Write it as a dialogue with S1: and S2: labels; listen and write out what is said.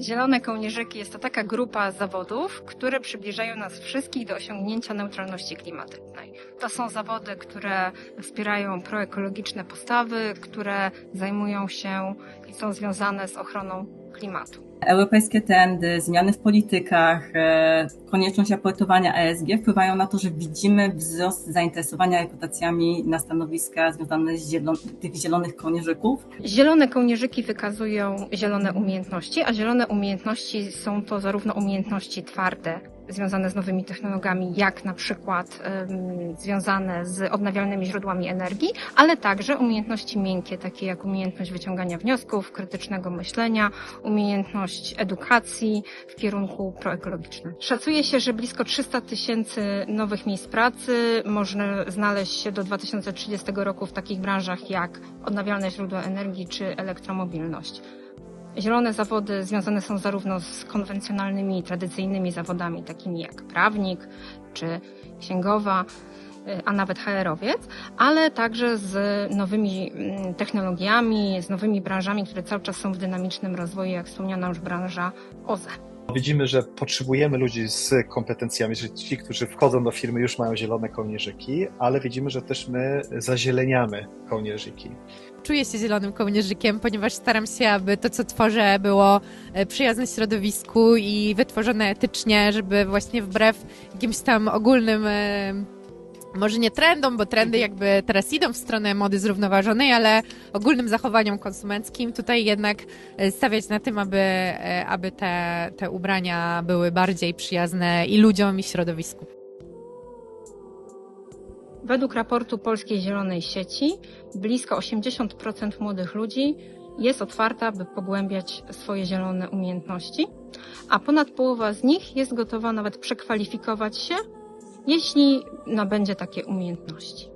S1: Zielone kołnierzyki jest to taka grupa zawodów, które przybliżają nas wszystkich do osiągnięcia neutralności klimatycznej. To są zawody, które wspierają proekologiczne postawy, które zajmują się i są związane z ochroną klimatu.
S2: Europejskie trendy, zmiany w politykach, e, konieczność raportowania ESG wpływają na to, że widzimy wzrost zainteresowania rekrutacjami na stanowiska związane z zielon- tych zielonych kołnierzyków.
S1: Zielone kołnierzyki wykazują zielone umiejętności, a zielone umiejętności są to zarówno umiejętności twarde, związane z nowymi technologiami, jak na przykład związane z odnawialnymi źródłami energii, ale także umiejętności miękkie, takie jak umiejętność wyciągania wniosków, krytycznego myślenia, umiejętność edukacji w kierunku proekologicznym. Szacuje się, że blisko 300 tysięcy nowych miejsc pracy można znaleźć się do 2030 roku w takich branżach jak odnawialne źródła energii czy elektromobilność. Zielone zawody związane są zarówno z konwencjonalnymi tradycyjnymi zawodami, takimi jak prawnik czy księgowa, y, a nawet HR-owiec, ale także z nowymi mm, technologiami, z nowymi branżami, które cały czas są w dynamicznym rozwoju, jak wspomniana już branża OZE.
S3: Widzimy, że potrzebujemy ludzi z kompetencjami, że ci, którzy wchodzą do firmy, już mają zielone kołnierzyki, ale widzimy, że też my zazieleniamy kołnierzyki.
S4: Czuję się zielonym kołnierzykiem, ponieważ staram się, aby to, co tworzę, było e, przyjazne środowisku i wytworzone etycznie, żeby właśnie wbrew jakimś tam ogólnym, e, może nie trendom, bo trendy jakby teraz idą w stronę mody zrównoważonej, ale ogólnym zachowaniom konsumenckim, tutaj jednak e, stawiać na tym, aby, e, aby te, te ubrania były bardziej przyjazne i ludziom, i środowisku.
S1: Według raportu Polskiej Zielonej Sieci blisko 80% młodych ludzi jest otwarta, by pogłębiać swoje zielone umiejętności, a ponad połowa z nich jest gotowa nawet przekwalifikować się, jeśli nabędzie takie umiejętności.